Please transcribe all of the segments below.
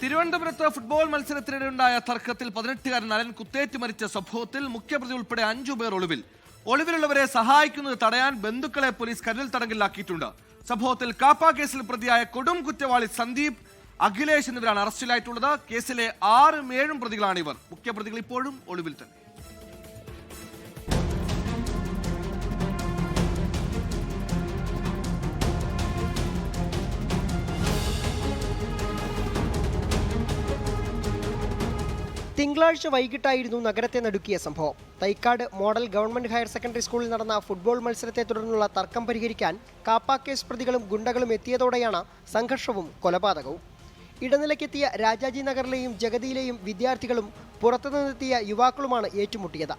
തിരുവനന്തപുരത്ത് ഫുട്ബോൾ മത്സരത്തിനിടെയുണ്ടായ തർക്കത്തിൽ പതിനെട്ടുകാരൻ നരൻ കുത്തേറ്റ് മരിച്ച സംഭവത്തിൽ മുഖ്യപ്രതി ഉൾപ്പെടെ അഞ്ചു പേർ ഒളിവിൽ. ഒളിവിലുള്ളവരെ സഹായിക്കുന്നത് തടയാൻ ബന്ധുക്കളെ പോലീസ് കരുതൽ തടങ്കലിലാക്കിയിട്ടുണ്ട്. സംഭവത്തിൽ കാപ്പ കേസിൽ പ്രതിയായ കൊടും കുറ്റവാളി സന്ദീപ് അഖിലേഷ് എന്നിവരാണ് അറസ്റ്റിലായിട്ടുള്ളത്. കേസിലെ ആറും ഏഴും പ്രതികളാണ് ഇവർ മുഖ്യപ്രതികൾ ഇപ്പോഴും ഒളിവിൽ തന്നെ. തിങ്കളാഴ്ച വൈകിട്ടായിരുന്നു നഗരത്തെ നടുക്കിയ സംഭവം. Thycaud model government higher secondary സ്കൂളിൽ നടന്ന ഫുട്ബോൾ മത്സരത്തെ തുടർന്നുള്ള തർക്കം പരിഹരിക്കാൻ കാപ്പാക്കേസ് കേസ് പ്രതികളും ഗുണ്ടകളും എത്തിയതോടെയാണ് സംഘർഷവും കൊലപാതകവും. ഇടനിലയ്ക്കെത്തിയ രാജാജി നഗറിലെയും ജഗതിയിലെയും വിദ്യാർത്ഥികളും പുറത്തുനിന്നെത്തിയ യുവാക്കളുമാണ് ഏറ്റുമുട്ടിയത്.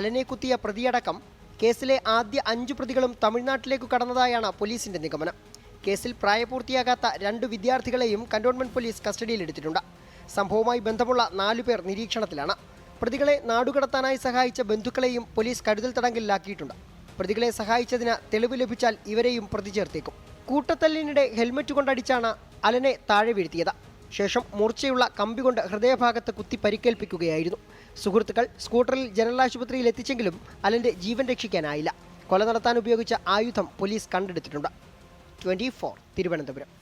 അലനെ കുത്തിയ പ്രതിയടക്കം കേസിലെ ആദ്യ അഞ്ചു പ്രതികളും തമിഴ്നാട്ടിലേക്ക് കടന്നതായാണ് പോലീസിന്റെ നിഗമനം. കേസിൽ പ്രായപൂർത്തിയാകാത്ത രണ്ട് വിദ്യാർത്ഥികളെയും കന്റോൺമെന്റ് പോലീസ് കസ്റ്റഡിയിലെടുത്തിട്ടുണ്ട്. സംഭവവുമായി ബന്ധമുള്ള നാലുപേർ നിരീക്ഷണത്തിലാണ്. പ്രതികളെ നാടുകടത്താനായി സഹായിച്ച ബന്ധുക്കളെയും പോലീസ് കരുതൽ തടങ്കലിലാക്കിയിട്ടുണ്ട്. പ്രതികളെ സഹായിച്ചതിന് തെളിവ് ലഭിച്ചാൽ ഇവരെയും പ്രതി ചേർത്തേക്കും കൂട്ടത്തല്ലിനിടെ ഹെൽമറ്റ് കൊണ്ടടിച്ചാണ് അലനെ താഴെ വീഴ്ത്തിയത്. ശേഷം മൂർച്ചയുള്ള കമ്പി കൊണ്ട് ഹൃദയഭാഗത്ത് കുത്തി പരിക്കേൽപ്പിക്കുകയായിരുന്നു. സുഹൃത്തുക്കൾ സ്കൂട്ടറിൽ ജനറൽ ആശുപത്രിയിൽ എത്തിച്ചെങ്കിലും അലന്റെ ജീവൻ രക്ഷിക്കാനായില്ല. കൊല നടത്താൻ ഉപയോഗിച്ച ആയുധം പോലീസ് കണ്ടെടുത്തിട്ടുണ്ട്. ട്വന്റി തിരുവനന്തപുരം.